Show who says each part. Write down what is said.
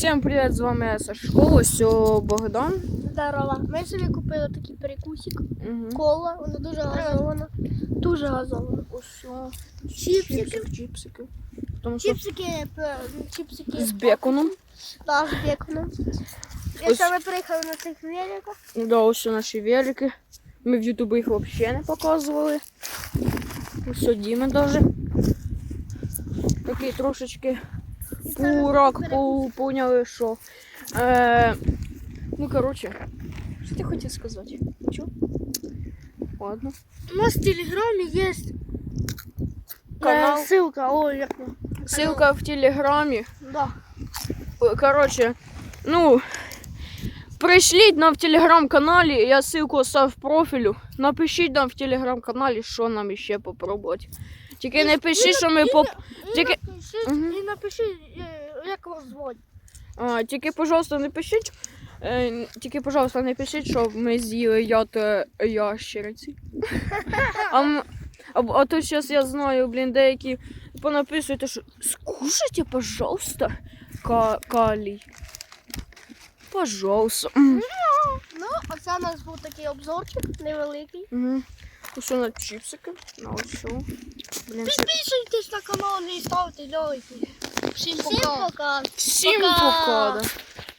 Speaker 1: Всім привіт, з вами Сашко, ось Богдан.
Speaker 2: Здорово. Ми собі купили такий перекусик.
Speaker 1: Угу.
Speaker 2: Кола, вона дуже газована. Дуже газована.
Speaker 1: Ось
Speaker 2: Чіпсики.
Speaker 1: чіпсики, чіпсики. Тому що
Speaker 2: Чіпсики, чіпсики
Speaker 1: з беконом.
Speaker 2: Да, з беконом.
Speaker 1: Ось.
Speaker 2: саме приїхала на цих великах.
Speaker 1: Да, ось наші велики. Ми в Ютубі їх взагалі не показували. Ось Діми даже. Такий трошечки пурак, по- поняли, що. Е, ну, коротше, що ти хотів сказати? Чо? Ладно.
Speaker 2: У нас в телеграмі є
Speaker 1: Канал.
Speaker 2: е, ссылка. Ой, як?
Speaker 1: Ссылка в телеграмі.
Speaker 2: Да.
Speaker 1: Коротше, ну, прийшліть нам в телеграм-каналі, я ссылку оставив в профілю. Напишіть нам в телеграм-каналі, що нам ще попробувати. Тільки не пишіть, що ми поп... Тільки-
Speaker 2: і напишіть, е, як вас звуть.
Speaker 1: А, тільки, пожалуйста, не пишіть. Е, тільки, пожалуйста, не пишіть, що ми з'їли яд е, ящериці. А, м- а, а то зараз я знаю, блін, деякі понаписують, що скушайте, пожалуйста, ка- калій. Пожалуйста. Ну,
Speaker 2: Ну, оце у нас був такий обзорчик невеликий.
Speaker 1: Угу. Усе на чіпсики, на ось.
Speaker 2: Підписуйтесь на канал і ставте лайки. Всім пока.
Speaker 1: Всім
Speaker 2: Пока.
Speaker 1: пока. да.